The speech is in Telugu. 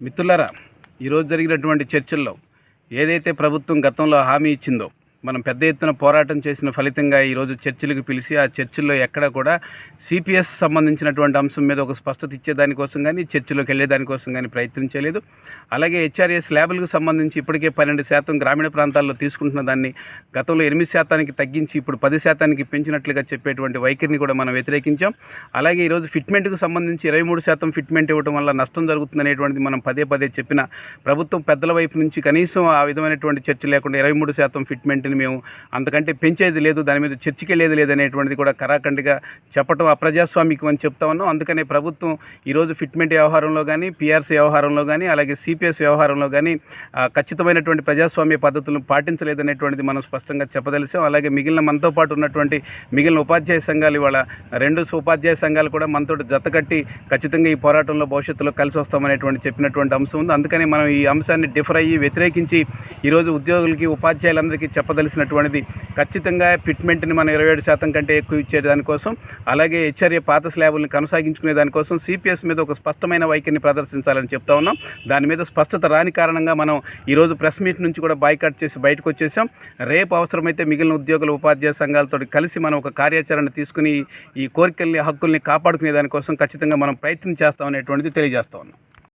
మిత్రులరా ఈరోజు జరిగినటువంటి చర్చల్లో ఏదైతే ప్రభుత్వం గతంలో హామీ ఇచ్చిందో మనం పెద్ద ఎత్తున పోరాటం చేసిన ఫలితంగా ఈరోజు చర్చిలకు పిలిచి ఆ చర్చిల్లో ఎక్కడ కూడా సిపిఎస్ సంబంధించినటువంటి అంశం మీద ఒక స్పష్టత ఇచ్చేదానికోసం కానీ చర్చిలోకి వెళ్ళేదానికోసం కానీ ప్రయత్నించలేదు అలాగే హెచ్ఆర్ఎస్ ల్యాబులకు సంబంధించి ఇప్పటికే పన్నెండు శాతం గ్రామీణ ప్రాంతాల్లో తీసుకుంటున్న దాన్ని గతంలో ఎనిమిది శాతానికి తగ్గించి ఇప్పుడు పది శాతానికి పెంచినట్లుగా చెప్పేటువంటి వైఖరిని కూడా మనం వ్యతిరేకించాం. అలాగే ఈరోజు ఫిట్మెంట్కు సంబంధించి ఇరవై మూడు శాతం ఫిట్మెంట్ ఇవ్వడం వల్ల నష్టం జరుగుతుందనేటువంటిది మనం పదే పదే చెప్పిన ప్రభుత్వం పెద్దల వైపు నుంచి కనీసం ఆ విధమైనటువంటి చర్చ లేకుండా ఇరవై మూడు శాతం ఫిట్మెంట్ని మేము అంతకంటే పెంచేది లేదు దాని మీద చర్చకెళ్ళేది లేదు లేదనేటువంటిది కూడా కరాఖండిగా చెప్పటం అప్రజాస్వామికం అని చెప్తా ఉన్నాం. అందుకనే ప్రభుత్వం ఈరోజు ఫిట్మెంట్ వ్యవహారంలో కానీ పిఆర్సీ వ్యవహారంలో కానీ అలాగే సిపిఎస్ వ్యవహారంలో కానీ ఖచ్చితమైనటువంటి ప్రజాస్వామ్య పద్ధతులను పాటించలేదనేటువంటిది మనం స్పష్టంగా చెప్పదలిసాం. అలాగే మిగిలిన మనతో పాటు ఉన్నటువంటి మిగిలిన ఉపాధ్యాయ సంఘాలు ఇవాళ రెండు ఉపాధ్యాయ సంఘాలు కూడా మనతో జతకట్టి ఖచ్చితంగా ఈ పోరాటంలో భవిష్యత్తులో కలిసి వస్తామనేటువంటి చెప్పినటువంటి అంశం ఉంది. అందుకని మనం ఈ అంశాన్ని డిఫర్ అయ్యి వ్యతిరేకించి ఈరోజు ఉద్యోగులకి ఉపాధ్యాయులందరికీ చెప్పదలిసినటువంటిది ఖచ్చితంగా ఫిట్మెంట్ని మనం ఇరవై ఏడు శాతం కంటే ఎక్కువ ఇచ్చే దానికోసం అలాగే హెచ్ఆర్ఏ పాత స్లాబుల్ని కొనసాగించుకునే దానికోసం సిపిఎస్ మీద ఒక స్పష్టమైన వైఖరిని ప్రదర్శించాలని చెప్తా ఉన్నాం. దాని మీద స్పష్టత రాని కారణంగా మనం ఈరోజు ప్రెస్ మీట్ నుంచి కూడా బాయ్కాట్ చేసి బయటకు వచ్చేసాం. రేపు అవసరమైతే మిగిలిన ఉద్యోగుల ఉపాధ్యాయ సంఘాలతో కలిసి మనం ఒక కార్యాచరణ తీసుకుని ఈ కోరికల్ని హక్కుల్ని కాపాడుకునే దానికోసం ఖచ్చితంగా మనం ప్రయత్నం చేస్తామనేటువంటిది తెలియజేస్తా ఉన్నాం.